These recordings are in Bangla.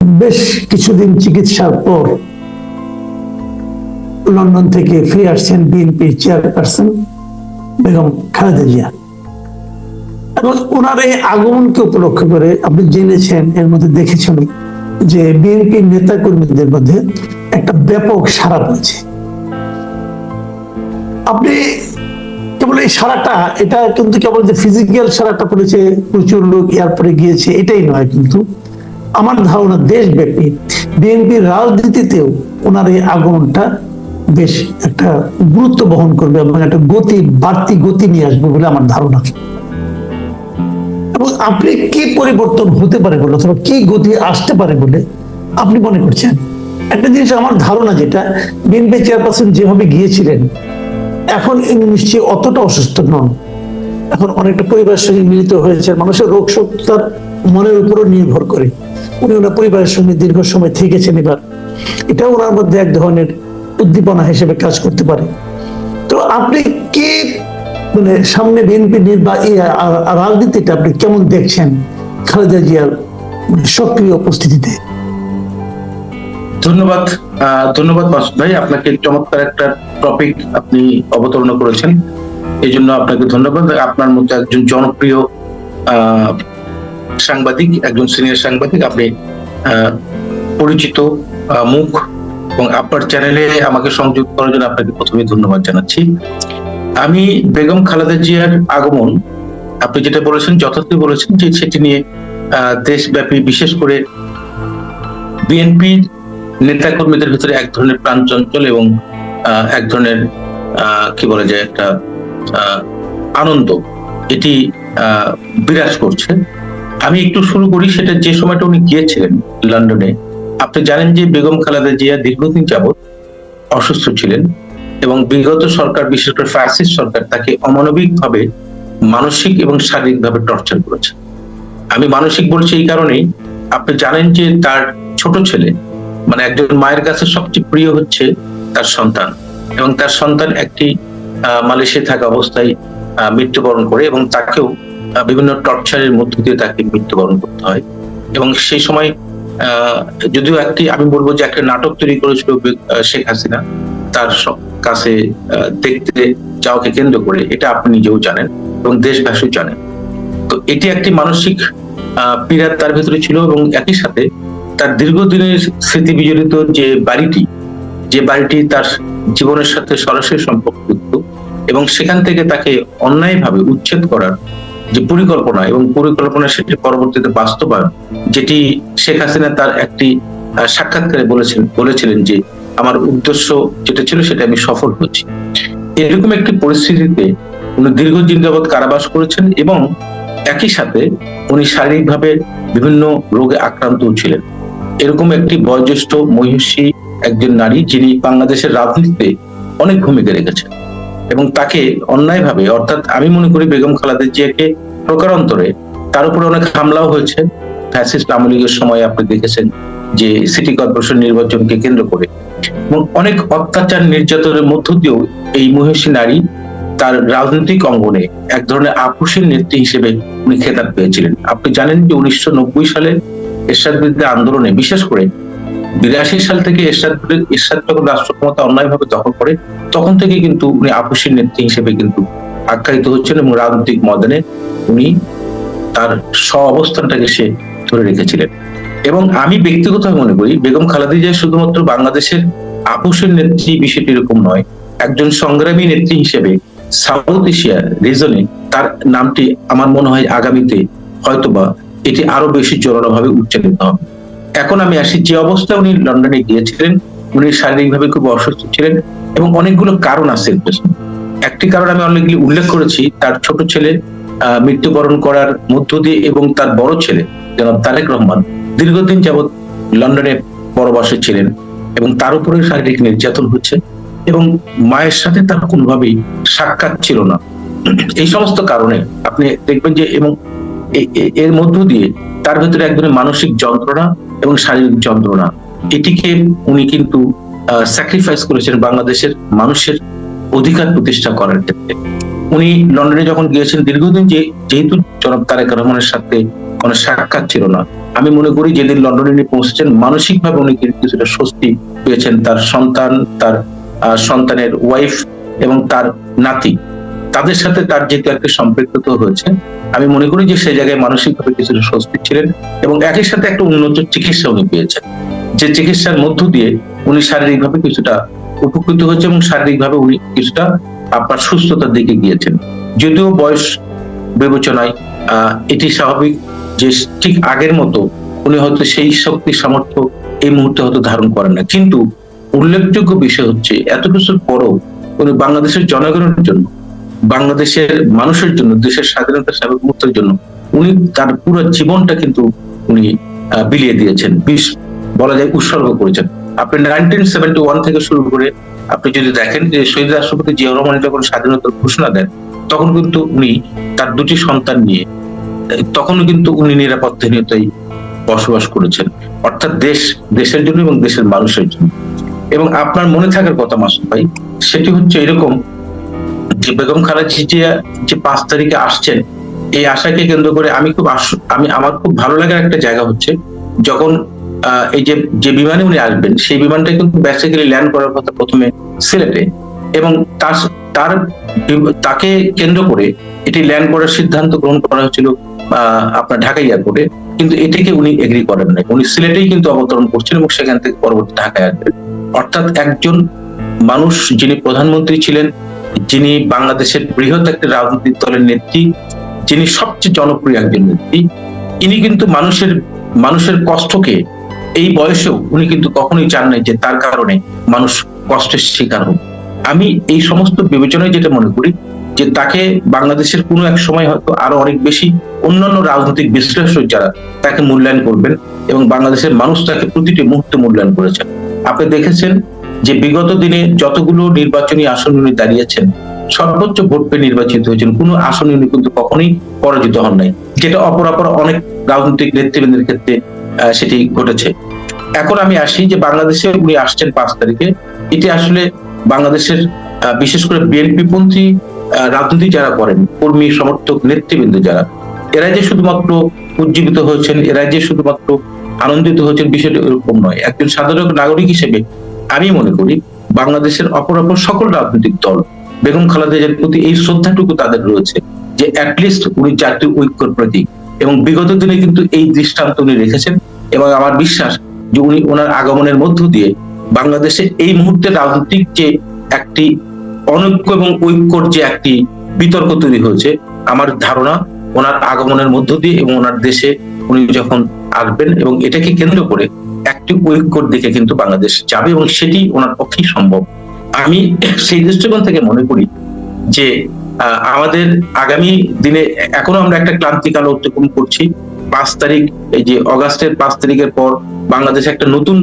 বেশ কিছুদিন চিকিৎসার পর লন্ডন থেকে ফিরে আসছেন বিএনপির চেয়ারপারসন বেগম খালেদা জিয়া। এবং ওনার এই আগমনকে উপলক্ষ করে আপনি জেনেছেন, এর মধ্যে দেখেছেন যে বিএনপি নেতা কর্মীদের মধ্যে একটা ব্যাপক সারা পড়েছে আপনি কেবল এই সারাটা এটা কিন্তু কেবল যে ফিজিক্যাল সারাটা পড়েছে, প্রচুর লোক এয়ারপোর্টে গিয়েছে, এটাই নয় কিন্তু আমার ধারণা দেশব্যাপী বিএনপির রাজনীতিতেও ওনার এই আগমনটা বেশ একটা গুরুত্ব বহন করবে এবং একটা গতি, বাড়তি গতি নিয়ে আসবে বলে আমার ধারণা। এবং আপনি কি পরিবর্তন হতে পারে বলে অথবা কি গতি আসতে পারে বলে আপনি মনে করছেন? একটা জিনিস আমার ধারণা যেটা, বিএনপি চেয়ারপারসন যেভাবে গিয়েছিলেন, এখন নিশ্চয়ই অতটা অসুস্থ নন। এখন অনেকটা পরিবারের সঙ্গে মিলিত হয়েছে। মানুষের রোগ শক্তি তার মনের উপরও নির্ভর করে। উনি ওনার পরিবারের সঙ্গে দীর্ঘ সময় থেকেছেন এবার। এটা ওনার মধ্যে এক ধরনের উদ্দীপনা হিসেবে কাজ করতে পারে। তো আপনি কি মানে সামনে বিএনপি রাজনীতিটা আপনি কেমন দেখছেন খালেদা জিয়ার সক্রিয় উপস্থিতিতে? ধন্যবাদ। ধন্যবাদ মাসুদ ভাই, আপনাকে চমৎকার একটা টপিক আপনি অবতারণা করেছেন। এই জন্য আপনাকে ধন্যবাদ। আপনার মতো একজন জনপ্রিয় সাংবাদিক, একজন সিনিয়র সাংবাদিক, আপনি পরিচিত মুখ এবং আপনার চ্যানেলে আমাকে সংযুক্ত করার জন্য আপনাকে প্রথমে ধন্যবাদ জানাচ্ছি। আমি বেগম খালেদা জিয়ার আগমন, আপনি যেটা বলেছেন, যথার্থ বলেছেন যে সেটি নিয়ে দেশব্যাপী বিশেষ করে বিএনপির নেতা কর্মীদের ভিতরে এক ধরনের প্রাণ চঞ্চল এবং এক ধরনের কি বলা যায়, একটা আনন্দ, এটি বিরাজ করছে। আমি একটু শুরু করি, সেটা যে সময়টা উনি গিয়েছিলেন লন্ডনে। আপনি জানেন যে বেগম খালেদা জিয়া দীর্ঘদিন যাবৎ অসুস্থ ছিলেন এবং বিগত সরকার, বিশেষ করে ফ্যাসিস্ট সরকার, তাকে অমানবিক ভাবে মানসিক এবং শারীরিক ভাবে টর্চার করেছে। আমি মানসিক বলছি এই কারণেই, আপনি জানেন যে তার ছোট ছেলে মানে একজন মায়ের কাছে সবচেয়ে প্রিয় হচ্ছে তার সন্তান এবং তার সন্তান একটি আহ, মালয়েশিয়ায় থাকা অবস্থায় মৃত্যুবরণ করে এবং তাকেও বিভিন্ন টর্চারের মধ্য দিয়ে তাকে মৃত্যুবরণ করতে হয়। এবং সেই সময় যদিও একটি আমি বলব যে একটা নাটক তৈরি করেছিল শেখ হাসিনা তার কাছে দেখতে যাওয়াকে কেন্দ্র করে এটা আপনি নিজেও জানেন এবং দেশবাসীও জানেন। তো এটি একটি মানসিক আহ, পীড়া তার ভিতরে ছিল এবং একই সাথে তার দীর্ঘদিনের স্মৃতি বিজড়িত যে বাড়িটি যে বাড়িটি তার জীবনের সাথে সরাসরি সম্পর্কযুক্ত এবং সেখান থেকে তাকে অন্যায়ভাবে উচ্ছেদ করার যে পরিকল্পনা এবং পরিকল্পনা সেটি পরবর্তীতে বাস্তবায়ন, যেটি শেখ হাসিনা তার একটি সাক্ষাৎকারে বলেছেন, বলেছিলেন যে আমার উদ্দেশ্য যেটা ছিল সেটা আমি সফল হচ্ছি এরকম একটি পরিস্থিতিতে উনি দীর্ঘদিন যাবৎ কারাবাস করেছেন এবং একই সাথে উনি শারীরিকভাবে বিভিন্ন রোগে আক্রান্ত ছিলেন। এরকম একটি বয়োজ্যেষ্ঠ মহিষী একজন নারী যিনি বাংলাদেশের রাজনীতিতে অনেক ভূমিকা রেখেছেন এবং তাকে অন্যায়ভাবে, অর্থাৎ আমি মনে করি বেগম খালেদা জিয়াকে প্রকারান্তরে তার উপরে অনেক হামলাও হয়েছে। ফ্যাসিস্ট আওয়ামী লীগের সময় আপনি দেখেছেন যে সিটি কর্পোরেশন নির্বাচনকে কেন্দ্র করে অনেক অত্যাচার নির্যাতনের মধ্য দিয়েও এই মহিষী নারী তার রাজনৈতিক অঙ্গনে এক ধরনের আপোষের নেত্রী হিসেবে উনি খেতাব পেয়েছিলেন। আপনি জানেন যে উনিশশো নব্বই সালে এরশাদ বিরুদ্ধে আন্দোলনে, বিশেষ করে বিরাশি সাল থেকে এরশাদ এরশাদ যখন রাষ্ট্র ক্ষমতা অন্যায়ভাবে দখল করে, তখন থেকে কিন্তু উনি আপোষের নেত্রী হিসেবে কিন্তু আখ্যায়িত হচ্ছেন এবং রাজনৈতিক ময়দানে উনি তার স্ব অবস্থানটাকে সে ধরে রেখেছিলেন। এবং আমি ব্যক্তিগতভাবে মনে করি, বেগম খালেদা জিয়া শুধুমাত্র বাংলাদেশের আপোষের নেত্রী বিষয়টি এরকম নয়, একজন সংগ্রামী নেত্রী হিসেবে সাউথ এশিয়া রিজনে তার নামটি আমার মনে হয় আগামীতে হয়তোবা এটি আরও বেশি জোরালোভাবে উচ্চারিত হবে। এখন আমি আসি যে অবস্থায় উনি লন্ডনে গিয়েছিলেন, উনি শারীরিকভাবে খুব অসুস্থ ছিলেন এবং অনেকগুলো কারণ আছে। একটি কারণ আমি অনেকগুলি উল্লেখ করেছি, তার ছোট ছেলে মৃত্যুবরণ করার মধ্য দিয়ে এবং তার বড় ছেলে, জনাব তারেক রহমান, দীর্ঘদিন যাবৎ লন্ডনে পরবাসে ছিলেন এবং তার উপরে শারীরিক নির্যাতন হচ্ছে এবং মায়ের সাথে তার কোনোভাবেই সাক্ষাৎ ছিল না এই সমস্ত কারণে আপনি দেখবেন যে এবং এর মধ্য দিয়ে তার ভেতরে এক মানসিক যন্ত্রণা এবং শারীরিক যন্ত্রণা। এটিকে উনি কিন্তু স্যাক্রিফাইস করেছেন বাংলাদেশের মানুষের অধিকার প্রতিষ্ঠা করার ক্ষেত্রে। উনি লন্ডনে যখন গিয়েছেন, দীর্ঘদিন যে, যেহেতু জনাব তারেক রহমানের সাথে কোনো সাক্ষাৎ ছিল না, আমি মনে করি যেদিন লন্ডনে উনি পৌঁছেছেন, মানসিকভাবে উনি কিছুটা স্বস্তি পেয়েছেন তার সন্তান, তার সন্তানের ওয়াইফ এবং তার নাতি। তাদের সাথে তার যেহেতু একটা সম্পৃক্ততা হয়েছে আমি মনে করি যে সেই জায়গায় মানসিকভাবে কিছুটা স্বস্তি ছিলেন এবং একই সাথে একটা উন্নত চিকিৎসা উনি পেয়েছেন। যে চিকিৎসার মধ্য দিয়ে উনি শারীরিকভাবে কিছুটা উপকৃত হয়েছে এবং শারীরিকভাবে উনি কিছুটা আপনার সুস্থতার দিকে গিয়েছেন। যদিও বয়স বিবেচনায় এটি স্বাভাবিক যে ঠিক আগের মতো উনি হয়তো সেই শক্তি সামর্থ্য এই মুহূর্তে হয়তো ধারণ করেন না। কিন্তু উল্লেখযোগ্য বিষয় হচ্ছে এত কিছুর পরও উনি বাংলাদেশের জনগণের জন্য বাংলাদেশের মানুষের জন্য দেশের স্বাধীনতা সার্বভৌমত্বের জন্য উনি তার পুরো জীবনটা কিন্তু উনি বিলিয়ে দিয়েছেন বিশ বলা যায় উৎসর্গ করেছেন। আপনি নাইনটিন সেভেন্টি ওয়ান থেকে শুরু করে আপনি যদি দেখেন যে শহীদ রাষ্ট্রপতি জিয়াউর রহমান যখন স্বাধীনতার ঘোষণা দেন তখন কিন্তু উনি তার দুটি সন্তান নিয়ে আহ, তখনও কিন্তু উনি নিরাপত্তাহীনতায় বসবাস করেছেন। অর্থাৎ দেশ দেশের জন্য এবং দেশের মানুষের জন্য। এবং আপনার মনে থাকার কথা মাসুদ ভাই সেটি হচ্ছে এরকম যে বেগম খালেদা জিয়া যে পাঁচ তারিখে আসছেন, এই আশাকে কেন্দ্র করে আমি খুব আমি, আমার খুব ভালো লাগার একটা জায়গা হচ্ছে যখন এই যে যে বিমানে উনি আসবেন, সেই বিমানটা কিন্তু বেসিক্যালি ল্যান্ড করার কথা প্রথমে সিলেটে এবং তার তার তাকে কেন্দ্র করে এটি ল্যান্ড করার সিদ্ধান্ত গ্রহণ করা হয়েছিল আপনার ঢাকা এয়ারপোর্টে। কিন্তু এটিকে উনি এগ্রি করেন নাই। উনি সিলেটেই কিন্তু অবতরণ করছেন এবং সেখান থেকে পরবর্তী ঢাকায় আসবেন। অর্থাৎ একজন মানুষ যিনি প্রধানমন্ত্রী ছিলেন যিনি বাংলাদেশের বৃহৎ একটি রাজনৈতিক দলের নেত্রী, যিনি সবচেয়ে জনপ্রিয় একজন নেত্রী, ইনি কিন্তু মানুষের মানুষের কষ্টকে এই বয়সেও উনি কিন্তু কখনোই চান নাই যে তার কারণে মানুষ কষ্টের শিকার হোক। আমি এই সমস্ত বিবেচনায় যেটা মনে করি, যে তাকে বাংলাদেশের কোনো এক সময় হয়তো আরও অনেক বেশি অন্যান্য রাজনৈতিক বিশ্লেষক যারা তাকে মূল্যায়ন করবেন এবং বাংলাদেশের মানুষ তাকে প্রতিটি মুহূর্তে মূল্যায়ন করেছেন। আপনি দেখেছেন যে বিগত দিনে যতগুলো নির্বাচনী আসন উনি দাঁড়িয়েছেন সর্বোচ্চ ভোট পেয়ে নির্বাচিত হয়েছেন কোনো আসনে উনি কিন্তু কখনোই পরাজিত হন নাই। যেটা অপরাপর অনেক রাজনৈতিক নেতৃবৃন্দের ক্ষেত্রে সেটি ঘটেছে। এখন আমি আসি যে বাংলাদেশে উনি আসছেন পাঁচ তারিখে। এটি আসলে বাংলাদেশের বিশেষ করে বিএনপি পন্থী আহ, রাজনীতি যারা করেন কর্মী সমর্থক নেতৃবৃন্দ যারা এরা যে শুধুমাত্র উজ্জীবিত হয়েছেন এরা যে শুধুমাত্র আনন্দিত হয়েছেন বিষয়টা এরকম নয়। একজন সাধারণ নাগরিক হিসেবে আমি মনে করি বাংলাদেশের অপরাপর সকল রাজনৈতিক দল, বেগম খালেদা প্রতি এই শ্রদ্ধাটুকু তাদের রয়েছে যে অ্যাটলিস্ট উনি জাতীয় ঐক্যর প্রতীক এবং বিগত দিনে কিন্তু এই দৃষ্টান্ত উনি রেখেছেন এবং আমার বিশ্বাস যে উনি ওনার আগমনের মধ্য দিয়ে বাংলাদেশে এই মুহূর্তে রাজনৈতিক যে একটি অনৈক্য এবং ঐক্যর যে একটি বিতর্ক তৈরি হয়েছে, আমার ধারণা ওনার আগমনের মধ্য দিয়ে এবং ওনার দেশে উনি যখন আসবেন এবং এটাকে কেন্দ্র করে একটি ঐক্যর দিকে কিন্তু বাংলাদেশ যাবে এবং সেটি ওনার পক্ষেই সম্ভব। আমি সেই দৃষ্টিকোণ থেকে মনে করি যে আমাদের আগামী দিনে এখনও আমরা একটা ক্লান্তিকাল অতিক্রম করছি। পাঁচ তারিখ, এই যে অগাস্টের পাঁচ তারিখের পর বাংলাদেশে একটা নতুন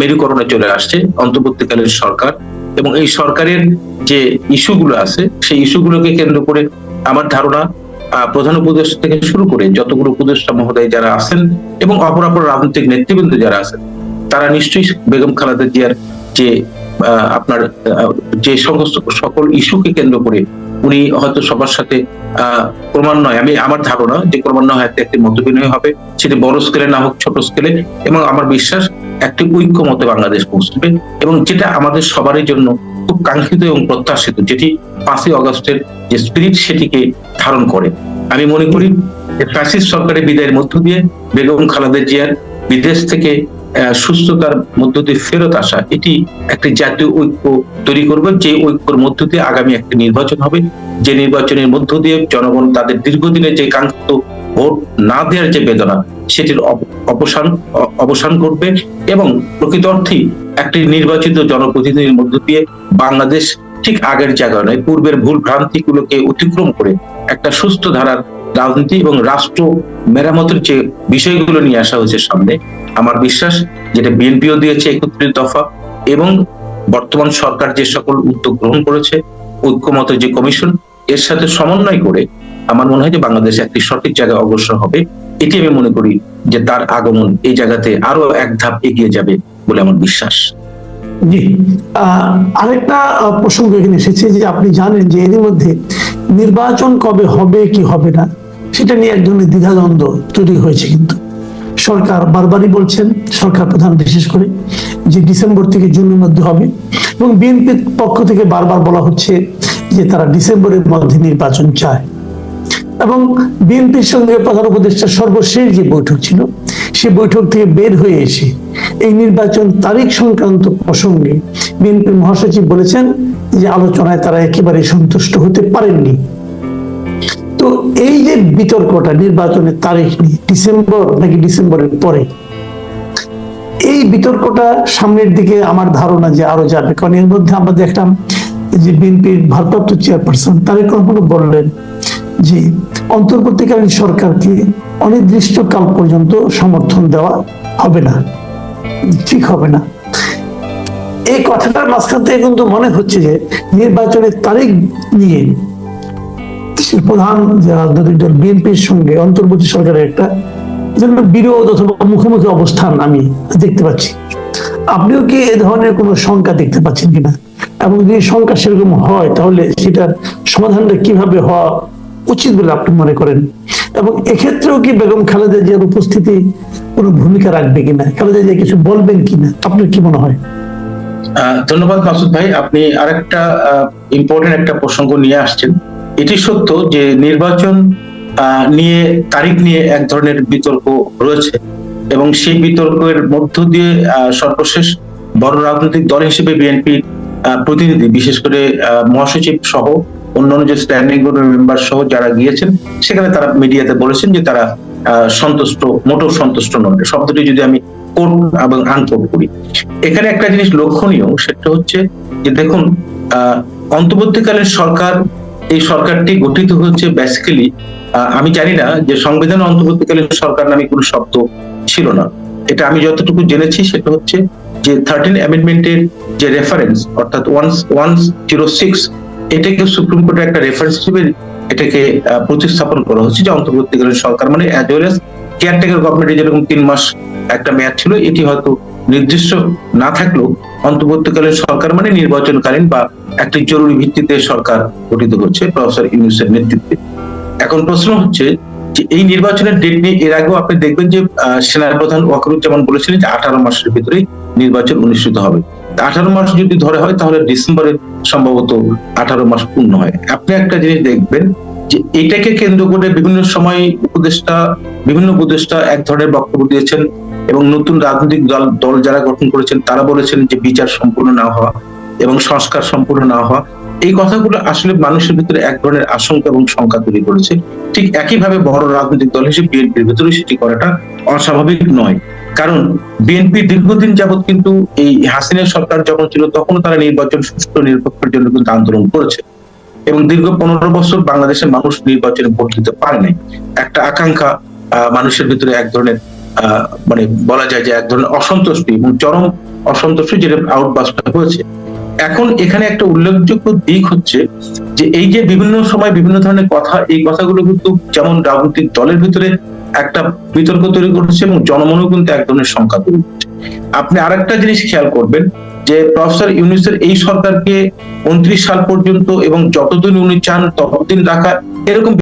মেরুকরণে চলে আসছে, অন্তর্বর্তীকালীন সরকার। এবং এই সরকারের যে ইস্যুগুলো আছে, সেই ইস্যুগুলোকে কেন্দ্র করে আমার ধারণা প্রধান উপদেষ্টা থেকে শুরু করে যতগুলো উপদেষ্টা মহোদয় যারা আছেন এবং অপরাপর রাজনৈতিক নেতৃবৃন্দ যারা আছেন, তারা নিশ্চয়ই বেগম খালেদা জিয়ার যে আপনার যে সমস্ত সকল ইস্যুকে কেন্দ্র করে উনি হয়তো সবার সাথে ক্রমান্বয়ে, আমি আমার ধারণা যে ক্রমান্বয়ে হয়তো একটি মতবিনয় হবে, সেটি বড় স্কেলে না হোক, ছোট স্কেলে এবং আমার বিশ্বাস একটি ঐক্য মতে বাংলাদেশ পৌঁছবে এবং যেটা আমাদের সবারই জন্য খুব কাঙ্ক্ষিত এবং প্রত্যাশিত, যেটি পাঁচই অগস্টের যে স্পিরিট সেটিকে ধারণ করে। আমি মনে করি ফ্যাসিস্ট সরকারের বিদায়ের মধ্য দিয়ে বেগম খালেদা জিয়ার বিদেশ থেকে সুস্থতার মধ্য দিয়ে ফেরত আসা, এটি একটি জাতীয় ঐক্য তৈরি করবে। যে ঐক্যর মধ্য দিয়ে আগামী একটি নির্বাচন হবে, যে নির্বাচনের মধ্য দিয়ে জনগণ তাদের দীর্ঘদিনের যে কাঙ্ক্ষিত ভোট না দেওয়ার যে বেদনা, সেটির অপ- অবসান অবসান করবে এবং প্রকৃত অর্থেই একটি নির্বাচিত জনপ্রতিনিধির মধ্য দিয়ে বাংলাদেশ ঠিক আগের জায়গা নয় পূর্বের ভুল ভ্রান্তিগুলোকে অতিক্রম করে একটা সুস্থ ধারার রাজনীতি এবং রাষ্ট্র মেরামতের যে বিষয়গুলো নিয়ে আসা হয়েছে সামনে, আমার বিশ্বাস যেটা বিএনপিও দিয়েছে একত্রিত দফা এবং বর্তমান সরকার যে সকল উদ্যোগ গ্রহণ করেছে, ঐক্যমত যে কমিশন, এর সাথে সমন্বয় করে আমার মনে হয় যে বাংলাদেশ একটি সঠিক জায়গায় অগ্রসর হবে। এটি আমি মনে করি যে তার আগমন এই জায়গাতে আরও এক ধাপ এগিয়ে যাবে বলে আমার বিশ্বাস। জি। আরেকটা প্রসঙ্গ এখানে এসেছে যে আপনি জানেন যে এরই মধ্যে নির্বাচন কবে হবে, কি হবে না, সেটা নিয়ে এক ধরনের দ্বিধাদ্বন্দ্ব তৈরি হয়েছে কিন্তু। সরকার বারবারই বলছেন, সরকার প্রধান বিশেষ করে, যে ডিসেম্বর থেকে জুনের মধ্যে হবে। এবং বিএনপির পক্ষ থেকে বারবার বলা হচ্ছে যে তারা ডিসেম্বরের মধ্যে নির্বাচন চায়। এবং বিএনপির সঙ্গে প্রধান উপদেষ্টার সর্বশেষ যে বৈঠক ছিল, সে বৈঠক থেকে বের হয়ে এসে এই নির্বাচন তারিখ সংক্রান্ত প্রসঙ্গে বিএনপির মহাসচিব বলেছেন যে আলোচনায় তারা একেবারে সন্তুষ্ট হতে পারেননি। তো এই যে বিতর্কটা নির্বাচনের তারিখ নিয়ে, ডিসেম্বর নাকি ডিসেম্বরের পরে, এই বিতর্কটা সামনের দিকে আমার ধারণা যে আরও যাবে। কারণ এর মধ্যে আমরা দেখলাম যে বিএনপির ভারপ্রাপ্ত চেয়ারপারসন, তারেক রহমান বললেন যে অন্তর্বর্তীকালীন সরকারকে অনির্দিষ্টকাল পর্যন্ত সমর্থন দেওয়া হবে না। ঠিক হবে না। এই কথাটার মাঝখান থেকে কিন্তু মনে হচ্ছে যে নির্বাচনের তারিখ নিয়ে দেশের প্রধান যে রাজনৈতিক দল বিএনপির সঙ্গে অন্তর্বর্তী সরকারের একটা যেন বিরোধ অথবা মুখোমুখি অবস্থান আমি দেখতে পাচ্ছি। আপনিও কি এ ধরনের কোনো শঙ্কা দেখতে পাচ্ছেন কিনা? এবং যদি শঙ্কা সেরকম হয়, তাহলে সেটার সমাধানটা কীভাবে হওয়া উচিত বলে আপনি মনে করেন? এবং এক্ষেত্রেও কি বেগম খালেদা জিয়ার উপস্থিতি কোনো ভূমিকা রাখবে কিনা খালেদা জিয়া কিছু বলবেন কিনা আপনার কি মনে হয়? ধন্যবাদ মাসুদ ভাই। আপনি আরেকটা ইম্পর্টেন্ট একটা প্রসঙ্গ নিয়ে আসছেন। এটি সত্য যে নির্বাচন নিয়ে, তারিখ নিয়ে এক ধরনের বিতর্ক রয়েছে। এবং সেই বিতর্কের মধ্য দিয়ে সর্বশেষ বড় রাজনৈতিক দল হিসেবে বিএনপির প্রতিনিধি, বিশেষ করে মহাসচিব সহ অন্যান্য যে স্ট্যান্ডিং গ্রুপের মেম্বার সহ যারা গিয়েছেন, সেখানে তারা মিডিয়াতে বলেছেন যে তারা সন্তুষ্ট মোটর সন্তুষ্ট নন। শব্দটি যদি আমি কোট এবং আনকোট করি। এখানে একটা জিনিস লক্ষণীয়, সেটা হচ্ছে যে দেখুন অন্তর্বর্তীকালীন সরকার, এই সরকারটি গঠিত হচ্ছে বেসিক্যালি আমি জানি না যে সংবিধান অন্তর্বর্তীকালীন সরকার নামে কোনো শব্দ ছিল না। এটা আমি যতটুকু জেনেছি, সেটা হচ্ছে যে থার্টিন অ্যামেন্ডমেন্টের যে রেফারেন্স অর্থাৎ ওয়ান ওয়ান জিরো সিক্স এটাকে সুপ্রিম কোর্টের একটা রেফারেন্স হিসেবে এটাকে প্রতিস্থাপন করা হচ্ছে যে অন্তর্বর্তীকালীন সরকার মানে অ্যাজ ওয়েল এস কেয়ারটেকার গভর্নমেন্টের যেরকম তিন মাস একটা মেয়াদ ছিল, এটি হয়তো নির্দিষ্ট না থাকলেও অন্তর্বর্তীকালীন সরকার মানে নির্বাচনকালীন বা একটি জরুরি ভিত্তিতে সরকার গঠিত করছে প্রফেসর ইউনুসের নেতৃত্বে। এখন প্রশ্ন হচ্ছে যে এই নির্বাচনের ডেট নিয়ে এর আগেও আপনি দেখবেন যে সেনাপ্রধান ওয়াকরুজ্জামান বলেছিলেন যে আঠারো মাসের ভিতরেই নির্বাচন অনুষ্ঠিত হবে। আঠারো মাস যদি ধরে হয়, তাহলে ডিসেম্বরে সম্ভবত আঠারো মাস পূর্ণ হয়। আপনি একটা জিনিস দেখবেন যে এটাকে কেন্দ্র করে বিভিন্ন সময় উপদেষ্টা, বিভিন্ন উপদেষ্টা এক ধরনের বক্তব্য দিয়েছেন এবং নতুন রাজনৈতিক দল দল যারা গঠন করেছেন, তারা বলেছেন যে বিচার সম্পূর্ণ না হওয়া এবং সংস্কার সম্পূর্ণ না হওয়া এই কথাগুলো আসলে মানুষের ভিতরে এক ধরনের আশঙ্কা এবং শঙ্কা তৈরি করেছে। ঠিক একইভাবে বড় রাজনৈতিক দল হিসেবে বিএনপির ভিতরে সেটি করাটা অস্বাভাবিক নয়। কারণ বিএনপি দীর্ঘদিন যাবৎ কিন্তু এই হাসিনের সরকার যখন ছিল তখন তারা নির্বাচন, সুষ্ঠু, নিরপেক্ষের জন্য কিন্তু আন্দোলন করেছে। এবং দীর্ঘ পনেরো বছর বাংলাদেশের মানুষ নির্বাচনে ভোট দিতে পারে নাই। একটা আকাঙ্ক্ষা মানুষের ভিতরে এক ধরনের মানে বলা যায় যে এক ধরনের অসন্তুষ্টি এবং চরম অসন্তুষ্টি যেটা আউটবাস্ট হয়েছে। এখন এখানে একটা উল্লেখযোগ্য দিক হচ্ছে যে এই যে বিভিন্ন সময় বিভিন্ন ধরনের কথা, এই কথাগুলো কিন্তু যেমন রাজনৈতিক দলের ভিতরে একটা বিতর্ক তৈরি করছে এবং জনমনও কিন্তু এক ধরনের সংখ্যা তৈরি করছে। আপনি আরেকটা জিনিস খেয়াল করবেন যে প্রফেসর ইউনিসের এই সরকারকে উনত্রিশ সাল পর্যন্ত এবং যতদিন উনি চান ততদিন রাখা এরকম